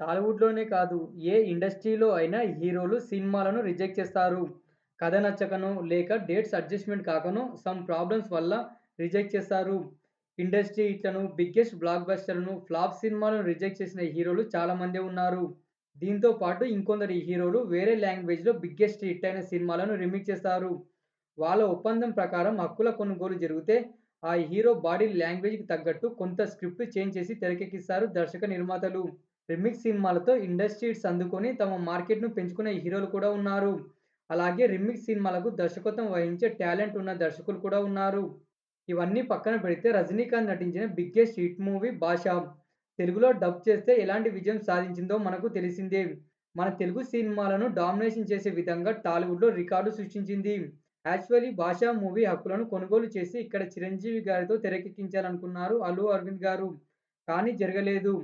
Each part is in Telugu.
టాలీవుడ్‌లోనే కాదు, ఏ ఇండస్ట్రీలో అయినా హీరోలు సినిమాలను రిజెక్ట్ చేస్తారు. కథ నచ్చకనో, లేక డేట్స్ అడ్జస్ట్‌మెంట్ కాకను సమ్ ప్రాబ్లమ్స్ వల్ల రిజెక్ట్ చేస్తారు. ఇండస్ట్రీ హిట్‌లను, బిగ్గెస్ట్ బ్లాక్ బస్టర్‌లను, ఫ్లాప్ సినిమాలను రిజెక్ట్ చేసిన హీరోలు చాలామంది ఉన్నారు. దీంతో పాటు ఇంకొందరు హీరోలు వేరే లాంగ్వేజ్‌లో బిగ్గెస్ట్ హిట్ అయిన సినిమాలను రిమిక్ చేస్తారు. వాళ్ళ ఒప్పందం ప్రకారం హక్కుల కొనుగోలు జరిగితే, ఆ హీరో బాడీ లాంగ్వేజ్‌కి తగ్గట్టు కొంత స్క్రిప్ట్ చేంజ్ చేసి తెరకెక్కిస్తారు దర్శక, నిర్మాతలు. రిమిక్స్ సినిమాలతో ఇండస్ట్రీస్ అందుకొని తమ మార్కెట్‌ను పెంచుకునే హీరోలు కూడా ఉన్నారు. అలాగే రిమిక్స్ సినిమాలకు దర్శకత్వం వహించే టాలెంట్ ఉన్న దర్శకులు కూడా ఉన్నారు. ఇవన్నీ పక్కన పెడితే రజనీకాంత్ నటించిన బిగ్గెస్ట్ హిట్ మూవీ 'బాషా' తెలుగులో డబ్ చేస్తే ఎలాంటి విజయం సాధించిందో మనకు తెలిసిందే. మన తెలుగు సినిమాలను డామినేషన్ చేసే విధంగా టాలీవుడ్‌లో రికార్డు సృష్టించింది. యాక్చువల్లీ 'బాషా' మూవీ హక్కులను కొనుగోలు చేసి ఇక్కడ చిరంజీవి గారితో తెరకెక్కించాలనుకున్నారు అల్లు అరవింద్ గారు. కానీ జరగలేదు.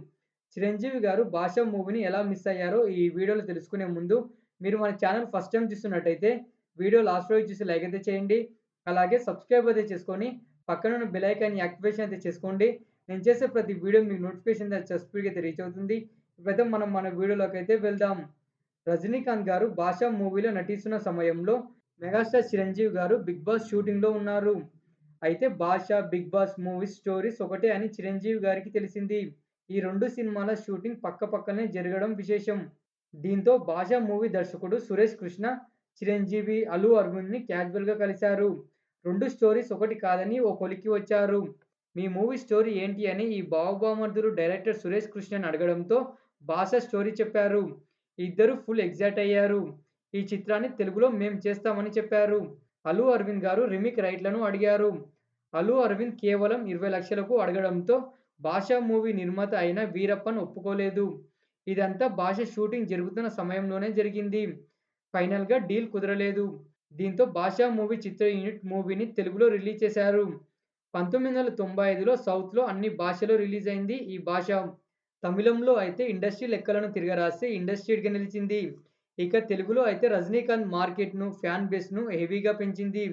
చిరంజీవి గారు భాష మూవీని ఎలా మిస్ అయ్యారో ఈ వీడియోలో తెలుసుకునే ముందు మీరు మన ఛానల్ ఫస్ట్ టైం చూస్తున్నట్టయితే వీడియో లాస్ట్ వరకు చూసి లైక్ అయితే చేయండి. అలాగే సబ్స్క్రైబ్ అయితే చేసుకొని పక్కనున్న బెల్ ఐకాన్‌ని యాక్టివేషన్ అయితే చేసుకోండి. నేను చేసే ప్రతి వీడియో మీకు నోటిఫికేషన్ స్పీడ్‌గా అయితే రీచ్ అవుతుంది. ఇప్పుడైతే మనం మన వీడియోలోకి అయితే వెళ్దాం. రజనీకాంత్ గారు 'బాషా' మూవీలో నటిస్తున్న సమయంలో మెగాస్టార్ చిరంజీవి గారు 'బిగ్ బాస్' షూటింగ్‌లో ఉన్నారు. అయితే భాష 'బిగ్ బాస్' మూవీస్ స్టోరీస్ ఒకటే అని చిరంజీవి గారికి తెలిసింది. ఈ రెండు సినిమాల షూటింగ్ పక్కపక్కనే జరగడం విశేషం. దీంతో భాషా మూవీ దర్శకుడు సురేష్ కృష్ణ, చిరంజీవి, అల్లు అర్జున్ని క్యాజువల్‌గా కలిశారు. రెండు స్టోరీస్ ఒకటి కాదని ఓ కొలికి వచ్చారు. మీ మూవీ స్టోరీ ఏంటి అని ఈ బావబామర్దులు డైరెక్టర్ సురేష్ కృష్ణని అడగడంతో 'బాషా' స్టోరీ చెప్పారు. ఇద్దరూ ఫుల్ ఎగ్జాక్ట్ అయ్యారు. ఈ చిత్రాన్ని తెలుగులో మేం చేస్తామని చెప్పారు. అల్లు అరవింద్ గారు రిమిక్ రైట్లను అడిగారు. అల్లు అరవింద్ కేవలం 20 లక్షలకు అడగడంతో భాషా మూవీ నిర్మాత అయిన వీరప్పన్ ఒప్పుకోలేదు. ఇదంతా భాష షూటింగ్ జరుగుతున్న సమయంలోనే జరిగింది. ఫైనల్‌గా డీల్ కుదరలేదు. దీంతో భాషా మూవీ చిత్ర యూనిట్ మూవీని తెలుగులో రిలీజ్ చేశారు. 1995లో సౌత్‌లో అన్ని భాషలో రిలీజ్ అయింది ఈ భాష తమిళంలో అయితే ఇండస్ట్రీ లెక్కలను తిరగరాసి ఇండస్ట్రీగా నిలిచింది. ఇక తెలుగులో అయితే రజనీకాంత్ మార్కెట్‌ను, ఫ్యాన్ బేస్‌ను హెవీగా పెంచింది.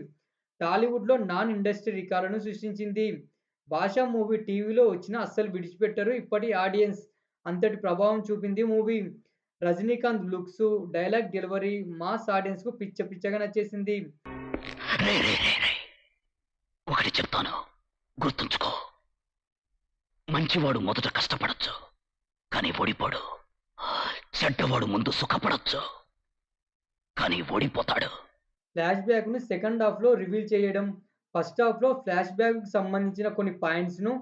టాలీవుడ్‌లో నాన్ ఇండస్ట్రీ రికార్డును సృష్టించింది. 'బాషా' మూవీ టీవీలో వచ్చినా అస్సలు విడిచిపెట్టరు. ఇప్పటి ఆడియన్స్. అంతటి ప్రభావం చూపింది movie. Rajinikanth looks, dialogue delivery mass ఆడియన్స్‌కు పిచ్చ పిచ్చగా నచ్చేసింది. ఒకటి చెప్తాను. గుర్తుంచుకో. మంచివాడు మొదట కష్టపడచ్చు. కానీ ఓడిపోడు. చెడ్డవాడు ముందు సుఖపడచ్చు. కానీ ఓడిపోతాడు. ఫ్లాష్ బ్యాక్‌ను సెకండ్ హాఫ్‌లో రివీల్ చేయడం, ఫస్ట్ హాఫ్‌లో ఫ్లాష్ బ్యాక్‌కి సంబంధించిన కొన్ని పాయింట్స్‌ను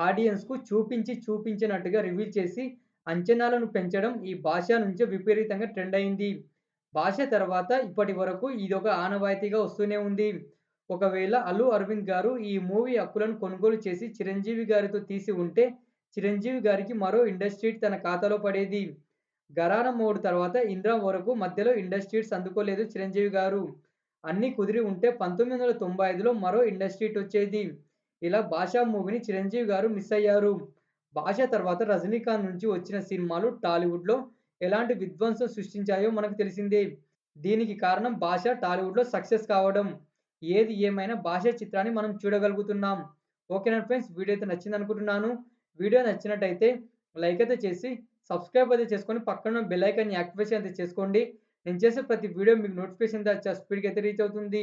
ఆడియన్స్‌కు చూపించి చూపించినట్టుగా రివీల్ చేసి అంచనాలను పెంచడం ఈ భాష నుంచే విపరీతంగా ట్రెండ్ అయింది. భాష తర్వాత ఇప్పటి వరకు ఒక ఆనవాయితీగా వస్తూనే ఉంది. ఒకవేళ అల్లు అరవింద్ గారు ఈ మూవీ హక్కులను కొనుగోలు చేసి చిరంజీవి గారితో తీసి ఉంటే చిరంజీవి గారికి మరో ఇండస్ట్రీ తన ఖాతాలో పడేది. గరాన మోడ్ తర్వాత 'ఇంద్ర' వరకు మధ్యలో ఇండస్ట్రీట్స్ అందుకోలేదు చిరంజీవి గారు. అన్నీ కుదిరి ఉంటే 1995లో మరో ఇండస్ట్రీ హిట్ వచ్చేది. ఇలా భాషా మూవీని చిరంజీవి గారు మిస్ అయ్యారు. భాష తర్వాత రజనీకాంత్ నుంచి వచ్చిన సినిమాలు టాలీవుడ్‌లో ఎలాంటి విధ్వంసం సృష్టించాయో మనకు తెలిసిందే. దీనికి కారణం భాష టాలీవుడ్‌లో సక్సెస్ కావడం. ఏది ఏమైనా భాష చిత్రాన్ని మనం చూడగలుగుతున్నాం. ఓకేనా ఫ్రెండ్స్ వీడియో అయితే నచ్చిందనుకుంటున్నాను. వీడియో నచ్చినట్టయితే లైక్ అయితే చేసి సబ్స్క్రైబ్ అయితే చేసుకొని పక్కన బెల్ ఐకాన్‌ని యాక్టివేషన్ అయితే చేసుకోండి. నేను చేసే ప్రతి వీడియో మీకు నోటిఫికేషన్ దా స్పీడ్కి అయితే రీచ్ అవుతుంది.